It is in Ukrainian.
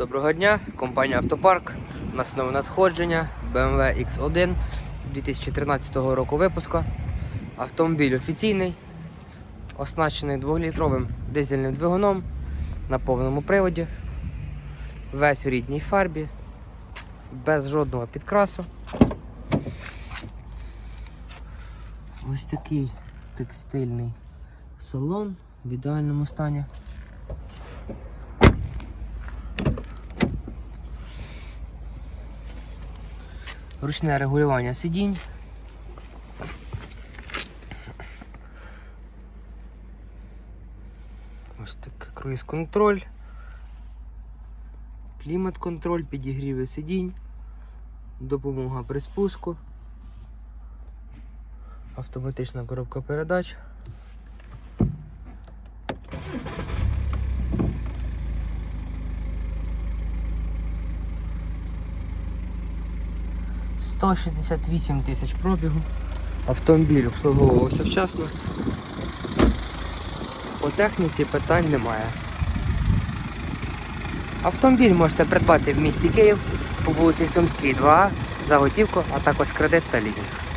Доброго дня, компанія Автопарк. У нас нове надходження BMW X1 2013 року випуску. Автомобіль офіційний, оснащений 2-літровим дизельним двигуном на повному приводі. Весь в рідній фарбі, без жодного підкрасу. Ось такий текстильний салон в ідеальному стані. Ручне регулювання сидінь. Ось такий круїз-контроль. Клімат-контроль, підігріви сидінь, допомога при спуску, автоматична коробка передач. Сто шістдесят вісім тисяч пробігу. Автомобіль обслуговувався вчасно. По техніці питань немає. Автомобіль можете придбати в місті Київ по вулиці Сумській, 2 за готівку, а також кредит та лізинг.